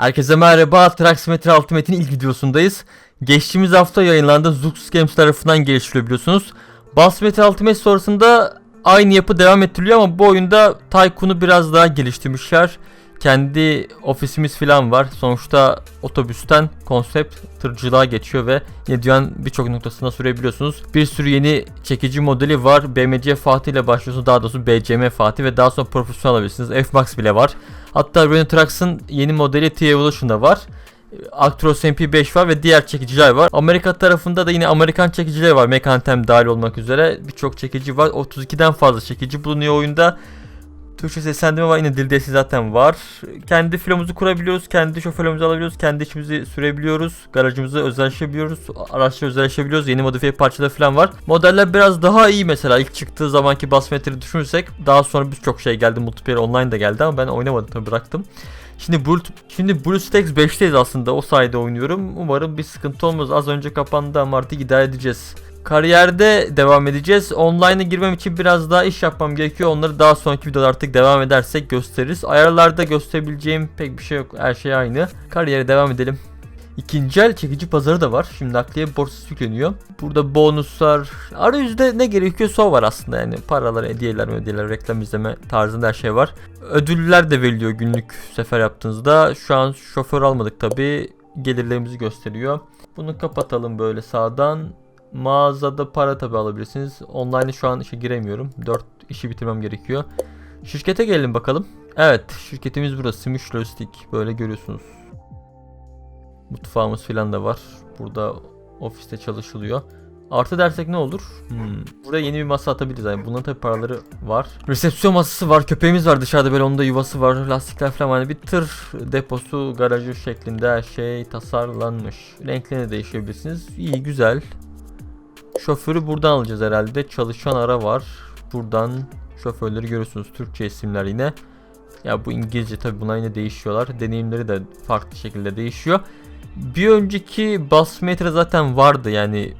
Herkese merhaba. Traximetre Ultimate'in ilk videosundayız. Geçtiğimiz hafta yayınlandı Zux Games tarafından geliştiriliyor biliyorsunuz. Bassmetre Ultimate sonrasında aynı yapı devam ettiriliyor ama bu oyunda Tycoon'u biraz daha geliştirmişler. Kendi ofisimiz falan var. Sonuçta otobüsten konsept tırcılığa geçiyor ve yine birçok noktasına sürebiliyorsunuz. Bir sürü yeni çekici modeli var. BMC Fatih ile başlıyorsunuz. Daha doğrusu BCM Fatih ve daha sonra profesyonel alabilirsiniz. F-Max bile var. Hatta Renault Trucks'ın yeni modeli T-Evolution'da var. Actros MP5 var ve diğer çekiciler var. Amerika tarafında da yine Amerikan çekiciler var. Mekantem dahil olmak üzere birçok çekici var. 32'den fazla çekici bulunuyor oyunda. Türkçe seslendirme var yine dil desteği zaten var. Kendi filomuzu kurabiliyoruz, kendi şoförümüzü alabiliyoruz, kendi işimizi sürebiliyoruz, garajımızı özelleşebiliyoruz, araçları özelleşebiliyoruz, yeni modifiye parçaları falan var. Modeller biraz daha iyi mesela ilk çıktığı zamanki basmetri düşünürsek daha sonra birçok şey geldi, multiplayer online de geldi ama ben oynamadım tabii bıraktım. Şimdi Blue, şimdi BlueStacks 5'teyiz aslında o sayede oynuyorum. Umarım bir sıkıntı olmaz. Az önce kapandı ama artık idare edeceğiz. Kariyerde devam edeceğiz. Online'a girmem için biraz daha iş yapmam gerekiyor. Onları daha sonraki videoda artık devam edersek gösteririz. Ayarlarda gösterebileceğim pek bir şey yok. Her şey aynı. Kariyere devam edelim. İkinci el çekici pazarı da var. Şimdi nakliye borsası yükleniyor. Burada bonuslar, arayüzde ne gerekiyorsa var aslında yani. Paralar, hediyeler, hediyeler, reklam izleme tarzında her şey var. Ödüller de veriliyor günlük sefer yaptığınızda. Şu an şoför almadık tabi. Gelirlerimizi gösteriyor. Bunu kapatalım böyle sağdan. Mağazada para tabi alabilirsiniz. Online'e şu an işe giremiyorum. 4 işi bitirmem gerekiyor. Şirkete gelelim bakalım. Evet şirketimiz burası. Simuş Lojistik. Böyle görüyorsunuz. Mutfağımız falan da var. Burada ofiste çalışılıyor. Artı dersek ne olur? Hmm. Buraya yeni bir masa atabiliriz. Yani bunların tabi paraları var. Resepsiyon masası var. Köpeğimiz var dışarıda böyle onun da yuvası var. Lastikler falan var. Yani bir tır deposu, garajı şeklinde her şey tasarlanmış. Renklerini değiştirebilirsiniz. İyi güzel. Şoförü buradan alacağız herhalde. Çalışan ara var. Buradan şoförleri görüyorsunuz. Türkçe isimler yine. Ya bu İngilizce tabi buna yine değişiyorlar. Deneyimleri de farklı şekilde değişiyor. Bir önceki Bassmetre zaten vardı yani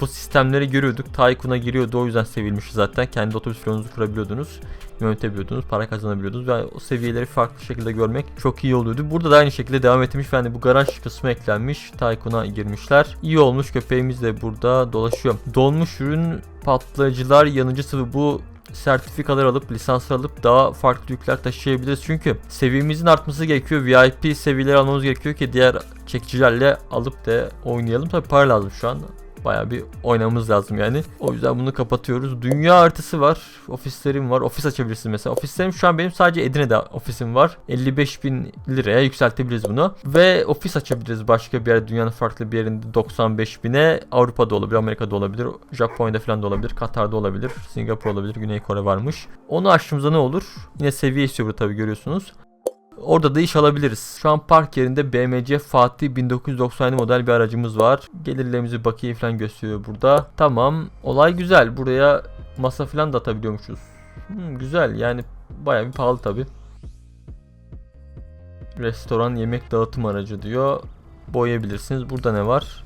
bu sistemleri görüyorduk. Tycoon'a giriyordu o yüzden sevilmiş zaten. Kendi otobüs filonunuzu kurabiliyordunuz. Yönetebiliyordunuz. Para kazanabiliyordunuz. Ve o seviyeleri farklı şekilde görmek çok iyi oluyordu. Burada da aynı şekilde devam etmiş. Yani bu garaj kısmı eklenmiş. Tycoon'a girmişler. İyi olmuş. Köpeğimiz de burada dolaşıyor. Dolmuş ürün patlayıcılar yanıcı sıvı bu sertifikalar alıp lisanslar alıp daha farklı yükler taşıyabiliriz. Çünkü seviyemizin artması gerekiyor. VIP seviyeleri almamız gerekiyor ki diğer çekicilerle alıp da oynayalım. Tabi para lazım şu an. Baya bir oynamamız lazım yani. O yüzden bunu kapatıyoruz. Dünya haritası var. Ofislerim var. Ofis açabilirsin mesela. Ofislerim şu an benim sadece Edirne'de ofisim var. 55 bin liraya yükseltebiliriz bunu. Ve ofis açabiliriz başka bir yerde. Dünyanın farklı bir yerinde 95 bine. Avrupa'da olabilir, Amerika'da olabilir. Japonya'da falan da olabilir. Katar'da olabilir. Singapur olabilir. Güney Kore varmış. Onu açtığımızda ne olur? Yine seviye istiyor burada tabii görüyorsunuz. Orada da iş alabiliriz. Şu an park yerinde BMC Fatih 1997 model bir aracımız var. Gelirlerimizi bakiye falan gösteriyor burada. Tamam. Olay güzel. Buraya masa falan da atabiliyormuşuz. Hmm, güzel. Yani bayağı bir pahalı tabi. Restoran yemek dağıtım aracı diyor. Boyayabilirsiniz. Burada ne var?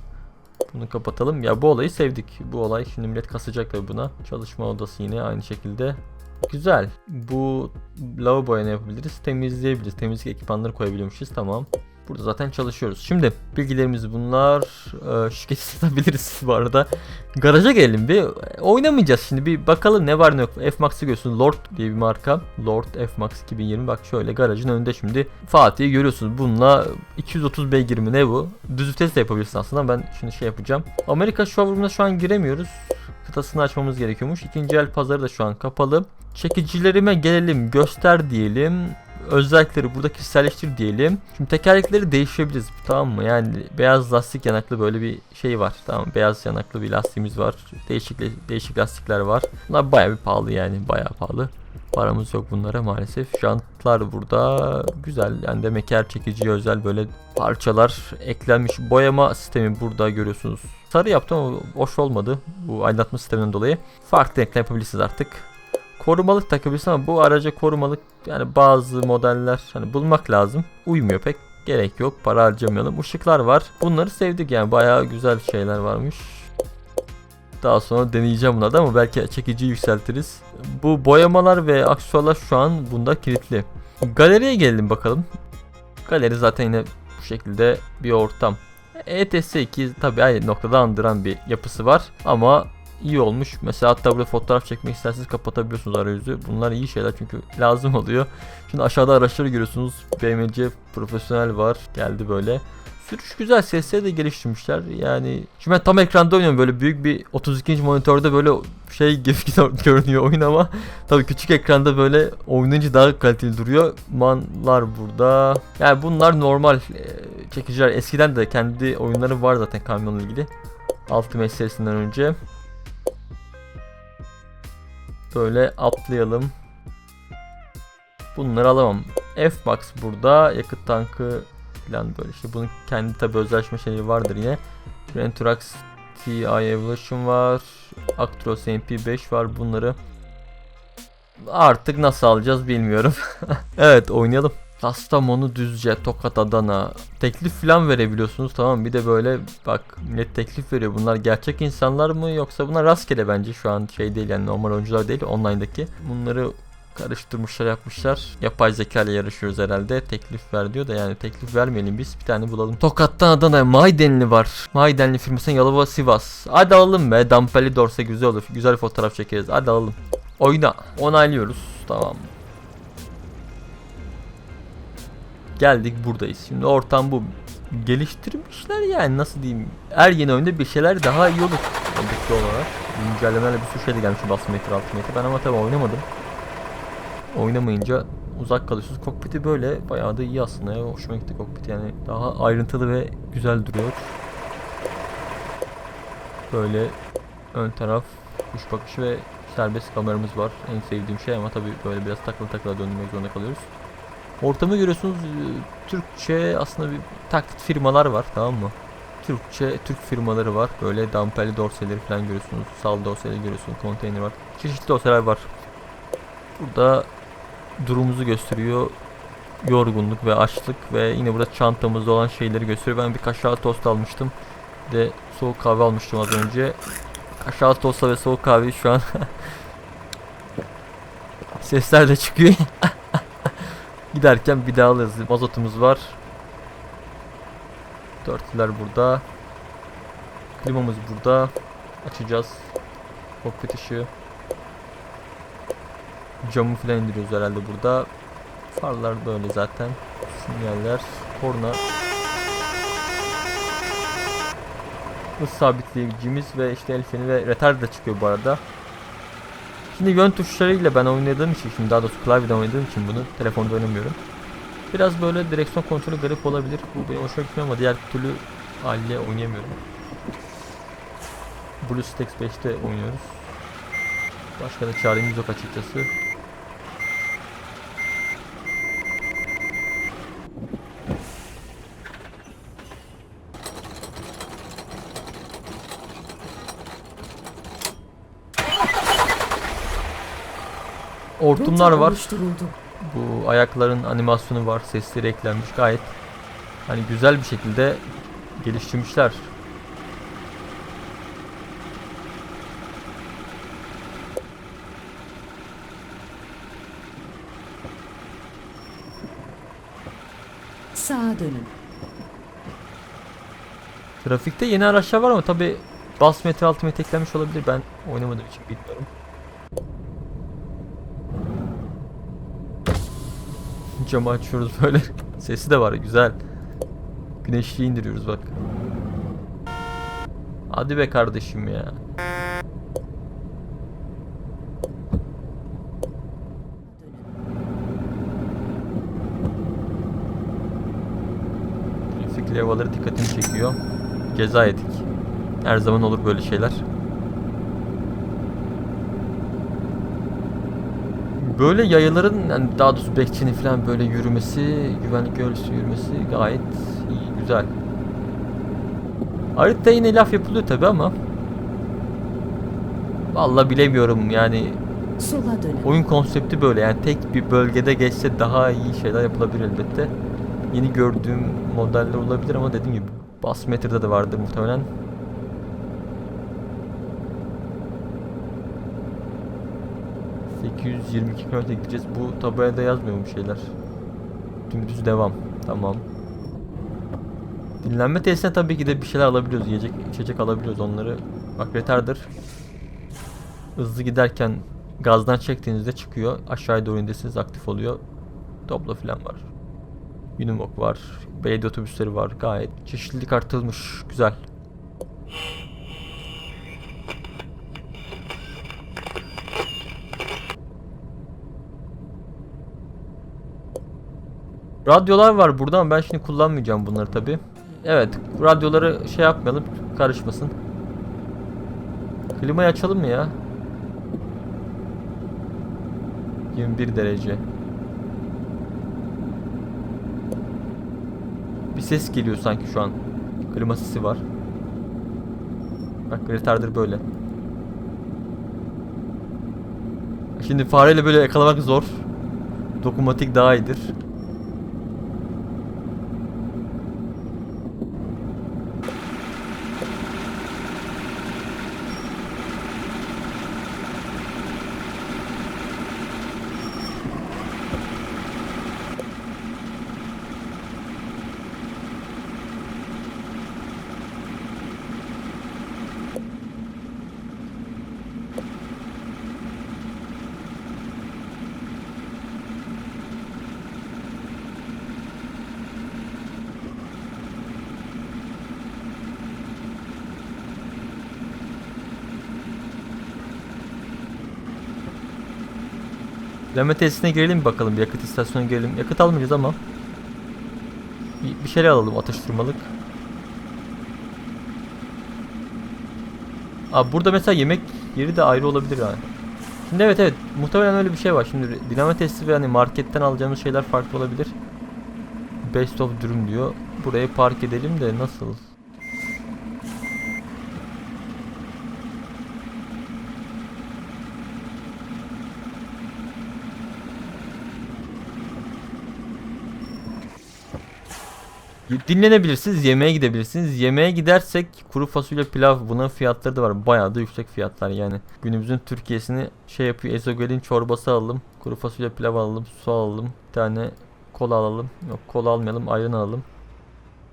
Bunu kapatalım. Ya bu olayı sevdik. Bu olay şimdi millet kasacak tabi buna. Çalışma odası yine aynı şekilde. Güzel. Bu lavaboya ne yapabiliriz? Temizleyebiliriz. Temizlik ekipmanları koyabiliyormuşuz. Tamam. Burada zaten çalışıyoruz. Şimdi bilgilerimiz bunlar. Ee, şirketi satabiliriz bu arada. Garaja gelelim bir. Oynamayacağız şimdi. Bir bakalım ne var ne yok. F-Max'ı görüyorsunuz. Lord diye bir marka. Lord F-Max 2020. Bak şöyle garajın önünde şimdi. Fatih'i görüyorsunuz. Bununla 230 beygir mi ne bu? Düz vites de yapabilirsin aslında. Ben şimdi şey yapacağım. Amerika showroom'una şu an giremiyoruz kıtasını açmamız gerekiyormuş. İkinci el pazarı da şu an kapalı. Çekicilerime gelelim göster diyelim. Özellikleri burada kişiselleştir diyelim. Şimdi tekerlekleri değiştirebiliriz tamam mı? Yani beyaz lastik yanaklı böyle bir şey var. Tamam beyaz yanaklı bir lastiğimiz var. Değişik değişik lastikler var. Bunlar bayağı bir pahalı yani bayağı pahalı. Paramız yok bunlara maalesef. Jantlar burada güzel. Yani demek her çekiciye özel böyle parçalar eklenmiş. Boyama sistemi burada görüyorsunuz. Sarı yaptım ama hoş olmadı. Bu aydınlatma sisteminden dolayı. Farklı renkler yapabilirsiniz artık. Korumalık takabilirsin ama bu araca korumalık yani bazı modeller hani bulmak lazım. Uymuyor pek. Gerek yok. Para harcamayalım. Işıklar var. Bunları sevdik yani. Bayağı güzel şeyler varmış. Daha sonra deneyeceğim bunları ama belki çekiciyi yükseltiriz. Bu boyamalar ve aksesuarlar şu an bunda kilitli. Galeriye gelelim bakalım. Galeri zaten yine bu şekilde bir ortam. ETS 2 tabii aynı noktada andıran bir yapısı var ama iyi olmuş. Mesela hatta burada fotoğraf çekmek isterseniz kapatabiliyorsunuz arayüzü. Bunlar iyi şeyler çünkü lazım oluyor. Şimdi aşağıda araçları görüyorsunuz. BMC profesyonel var. Geldi böyle. Sürüş güzel. Sesleri de geliştirmişler. Yani şimdi ben tam ekranda oynuyorum böyle büyük bir 32. monitörde böyle şey gibi görünüyor oyun ama tabii küçük ekranda böyle oynayınca daha kaliteli duruyor. Manlar burada. Yani bunlar normal e, çekiciler. Eskiden de kendi oyunları var zaten kamyonla ilgili. Ultimate serisinden önce. Böyle atlayalım. Bunları alamam. F-Max burada. Yakıt tankı falan böyle işte bunun kendi tabi özelleşme şeyleri vardır yine. Renturax TI Evolution var. Actros MP5 var bunları. Artık nasıl alacağız bilmiyorum. evet oynayalım. Kastamonu Düzce, Tokat Adana. Teklif falan verebiliyorsunuz tamam bir de böyle bak millet teklif veriyor. Bunlar gerçek insanlar mı yoksa bunlar rastgele bence şu an şey değil yani normal oyuncular değil online'daki. Bunları karıştırmışlar yapmışlar. Yapay zeka ile yarışıyoruz herhalde. Teklif ver diyor da yani teklif vermeyelim biz. Bir tane bulalım. Tokat'tan Adana'ya Maydenli var. Maydenli firmasının Yalova Sivas. Hadi alalım be. Dampeli Dorse güzel olur. Güzel fotoğraf çekeriz. Hadi alalım. Oyna. Onaylıyoruz. Tamam. Geldik buradayız. Şimdi ortam bu. Geliştirmişler yani nasıl diyeyim. Her yeni oyunda bir şeyler daha iyi olur. Oldukça olarak. Güncellemelerle bir sürü şey de gelmiş basın metre altı metre. Ben ama tabi oynamadım oynamayınca uzak kalıyorsunuz. Kokpiti böyle bayağı da iyi aslında ya. Hoşuma gitti kokpit yani. Daha ayrıntılı ve güzel duruyor. Böyle ön taraf kuş bakışı ve serbest kameramız var. En sevdiğim şey ama tabii böyle biraz takılı takıla döndürmek zorunda kalıyoruz. Ortamı görüyorsunuz. e, Türkçe aslında bir taklit firmalar var tamam mı? Türkçe Türk firmaları var. Böyle damperli dorseleri falan görüyorsunuz. Sal dorseleri görüyorsunuz. Konteyner var. Çeşitli dorseler var. Burada durumumuzu gösteriyor. Yorgunluk ve açlık ve yine burada çantamızda olan şeyleri gösteriyor. Ben bir kaşar tost almıştım. Bir de soğuk kahve almıştım az önce. Kaşar tosta ve soğuk kahve şu an sesler de çıkıyor. Giderken bir daha alırız. Mazotumuz var. Dörtlüler burada. Klimamız burada. Açacağız. Kokpit ışığı. Camı falan indiriyoruz herhalde burada. Farlar böyle zaten. Sinyaller, korna. Hız sabitleyicimiz ve işte el ve retard da çıkıyor bu arada. Şimdi yön tuşlarıyla ben oynadığım için, şimdi daha doğrusu klavyeden oynadığım için bunu telefonda oynamıyorum. Biraz böyle direksiyon kontrolü garip olabilir. Bu benim hoşuma gitmiyor ama diğer türlü haliyle oynayamıyorum. BlueStacks 5'te oynuyoruz. Başka da çaremiz yok açıkçası. Hortumlar var. Bu ayakların animasyonu var. Sesleri eklenmiş. Gayet hani güzel bir şekilde geliştirmişler. Sağa dönün. Trafikte yeni araçlar var ama tabi bas metre altı metre eklenmiş olabilir. Ben oynamadığım için bilmiyorum. Camı açıyoruz böyle. Sesi de var güzel. Güneşli indiriyoruz bak. Hadi be kardeşim ya. Trafik levhaları dikkatimi çekiyor. Ceza yedik. Her zaman olur böyle şeyler. Böyle yayaların yani daha doğrusu bekçinin falan böyle yürümesi, güvenlik görevlisi yürümesi gayet iyi, güzel. Harita yine laf yapılıyor tabi ama Vallahi bilemiyorum yani Sola dönün. oyun konsepti böyle yani tek bir bölgede geçse daha iyi şeyler yapılabilir elbette. Yeni gördüğüm modeller olabilir ama dediğim gibi Bass Meter'da da vardır muhtemelen. ...822 km gideceğiz. Bu tabelada yazmıyor bu şeyler. Dümdüz devam. Tamam. Dinlenme tesisine tabii ki de bir şeyler alabiliyoruz. Yiyecek, içecek alabiliyoruz onları. Bak retarder. Hızlı giderken gazdan çektiğinizde çıkıyor. Aşağıya doğru indirseniz aktif oluyor. Doblo falan var. Unimog var. Belediye otobüsleri var. Gayet çeşitlilik artırılmış. Güzel. Radyolar var burada ama ben şimdi kullanmayacağım bunları tabi. Evet, radyoları şey yapmayalım, karışmasın. Klimayı açalım mı ya? 21 derece. Bir ses geliyor sanki şu an. Klima sesi var. Bak retarder böyle. Şimdi fareyle böyle yakalamak zor. Dokunmatik daha iyidir. Leme tesisine girelim bakalım. Bir yakıt istasyonuna girelim. Yakıt almayacağız ama. Bir, bir şeyler alalım atıştırmalık. Abi burada mesela yemek yeri de ayrı olabilir yani. Şimdi evet evet muhtemelen öyle bir şey var. Şimdi dinamo testi ve hani marketten alacağımız şeyler farklı olabilir. Best of durum diyor. Buraya park edelim de nasıl? Dinlenebilirsiniz, yemeğe gidebilirsiniz. Yemeğe gidersek kuru fasulye pilav buna fiyatları da var. Bayağı da yüksek fiyatlar yani. Günümüzün Türkiye'sini şey yapıyor. Ezogelin çorbası alalım. Kuru fasulye pilav alalım. Su alalım. Bir tane kola alalım. Yok kola almayalım. Ayran alalım.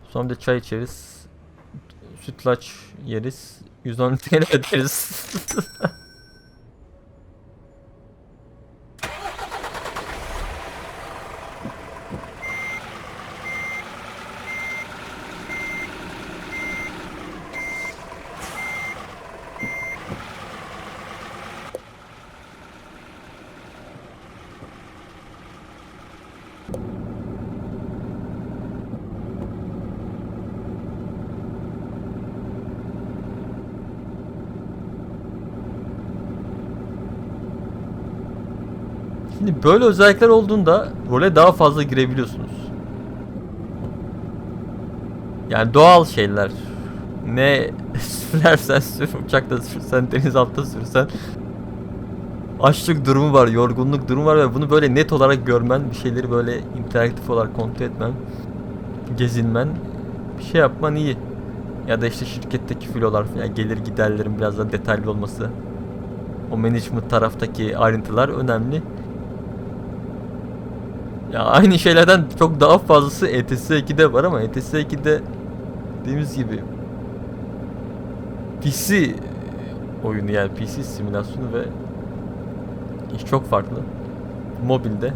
Sonra de çay içeriz. Sütlaç yeriz. 110 TL öderiz. Şimdi böyle özellikler olduğunda role daha fazla girebiliyorsunuz. Yani doğal şeyler. Ne sürersen sür, uçakta sürsen, denizaltı sürsen. Açlık durumu var, yorgunluk durumu var ve bunu böyle net olarak görmen, bir şeyleri böyle interaktif olarak kontrol etmen, gezinmen, bir şey yapman iyi. Ya da işte şirketteki filolar falan, gelir giderlerin biraz daha detaylı olması. O management taraftaki ayrıntılar önemli. Ya aynı şeylerden çok daha fazlası E ETS 2'de var ama E ETS 2'de dediğimiz gibi PC oyunu yani PC simülasyonu ve iş çok farklı. Mobilde.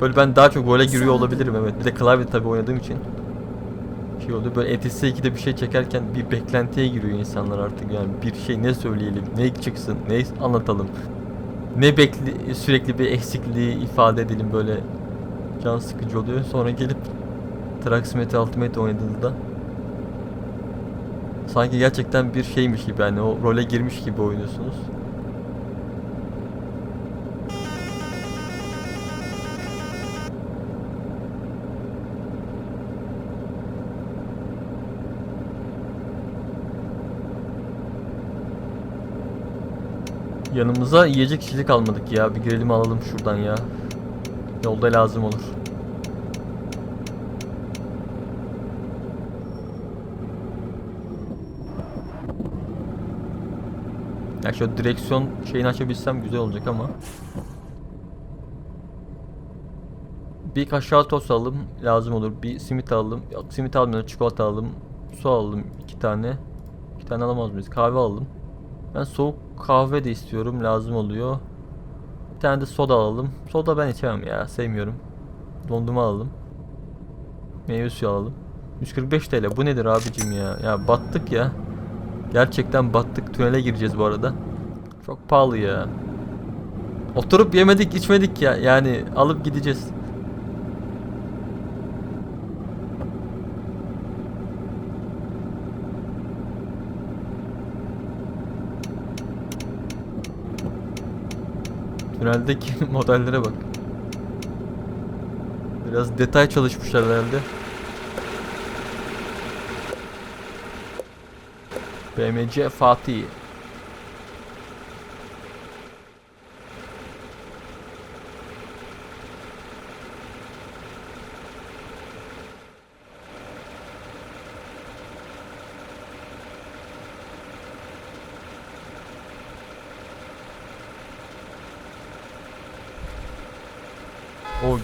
Böyle ben daha çok role giriyor olabilirim evet. Bir de klavye tabi oynadığım için şey oldu. Böyle ETS 2'de bir şey çekerken bir beklentiye giriyor insanlar artık yani bir şey ne söyleyelim, ne çıksın, ne anlatalım. Ne bekli sürekli bir eksikliği ifade edelim böyle can sıkıcı oluyor. Sonra gelip Traxmete Ultimate oynadığınızda sanki gerçekten bir şeymiş gibi yani o role girmiş gibi oynuyorsunuz. Yanımıza yiyecek içecek almadık ya. Bir girelim alalım şuradan ya. Yolda lazım olur. Ya şu direksiyon şeyini açabilsem güzel olacak ama. Bir kaşar tost alalım. Lazım olur. Bir simit alalım. Yok simit almıyorum. Çikolata alalım. Su alalım. iki tane. İki tane alamaz mıyız? Kahve alalım. Ben soğuk kahve de istiyorum. Lazım oluyor. Tane de soda alalım. Soda ben içemem ya. Sevmiyorum. Dondurma alalım. Meyve suyu alalım. 145 TL. Bu nedir abicim ya? Ya battık ya. Gerçekten battık. Tünele gireceğiz bu arada. Çok pahalı ya. Oturup yemedik içmedik ya. Yani alıp gideceğiz. Tüneldeki modellere bak. Biraz detay çalışmışlar herhalde. BMC Fatih.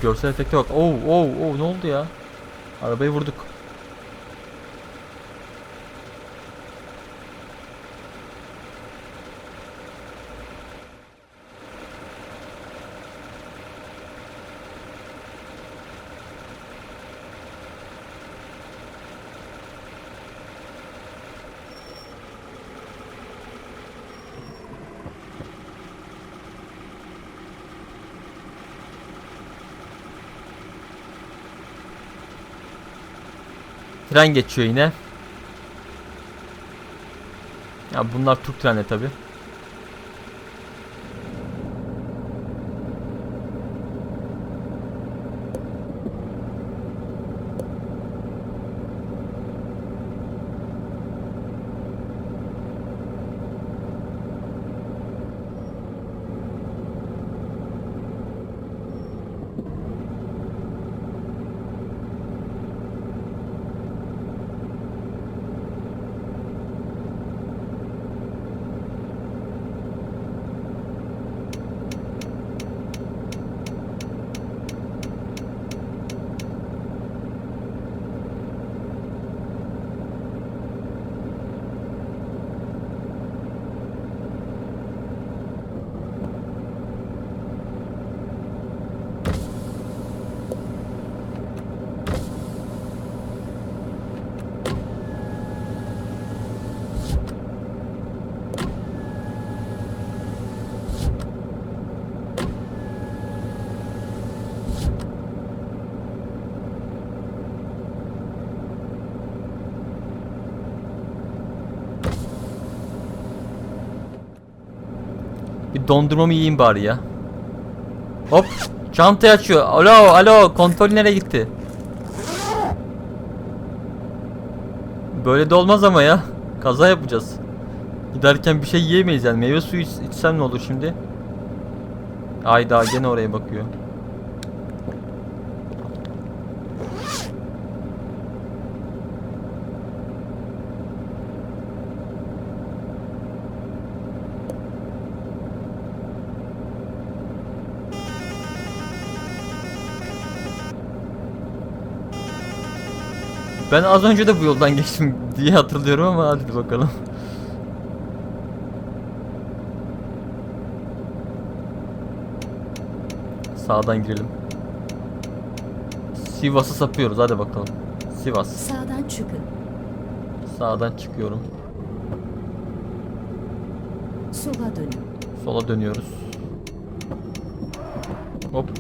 Görsel efekte bak. Oo oo oo ne oldu ya? Arabayı vurduk. Tren geçiyor yine. Ya bunlar Türk treni tabi. Dondurmamı yiyeyim bari ya. Hop. Çantayı açıyor. Alo alo kontrol nereye gitti? Böyle de olmaz ama ya. Kaza yapacağız. Giderken bir şey yiyemeyiz yani. Meyve suyu iç- içsem ne olur şimdi? Ayda gene oraya bakıyor. Ben az önce de bu yoldan geçtim diye hatırlıyorum ama hadi bakalım. Sağdan girelim. Sivas'ı sapıyoruz hadi bakalım. Sivas. Sağdan çıkın. Sağdan çıkıyorum. Sola dönün. Sola dönüyoruz. Hop.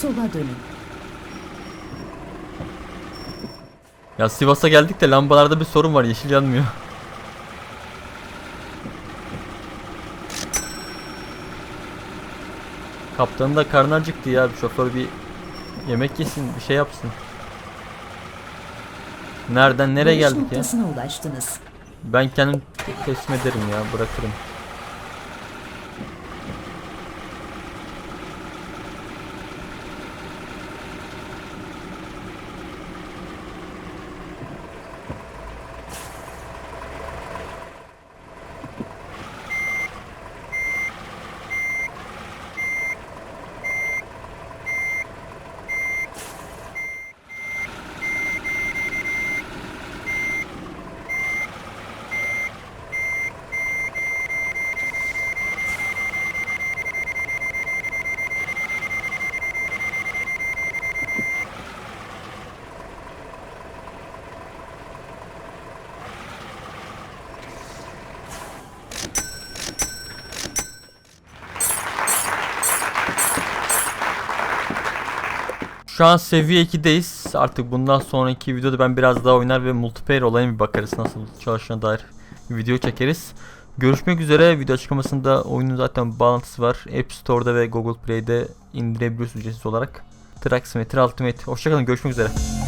Sola dönün. Ya Sivas'a geldik de lambalarda bir sorun var. Yeşil yanmıyor. Kaptanın da karnı acıktı ya. Şoför bir yemek yesin, bir şey yapsın. Nereden nereye geldik ya? noktasına ulaştınız. Ben kendim teslim ederim ya, bırakırım. Şu an seviye 2'deyiz. Artık bundan sonraki videoda ben biraz daha oynar ve multiplayer olayına bir bakarız. Nasıl çalıştığına dair bir video çekeriz. Görüşmek üzere. Video açıklamasında oyunun zaten bağlantısı var. App Store'da ve Google Play'de indirebiliyorsunuz ücretsiz olarak. Symmetry Ultimate. Hoşçakalın. Görüşmek üzere.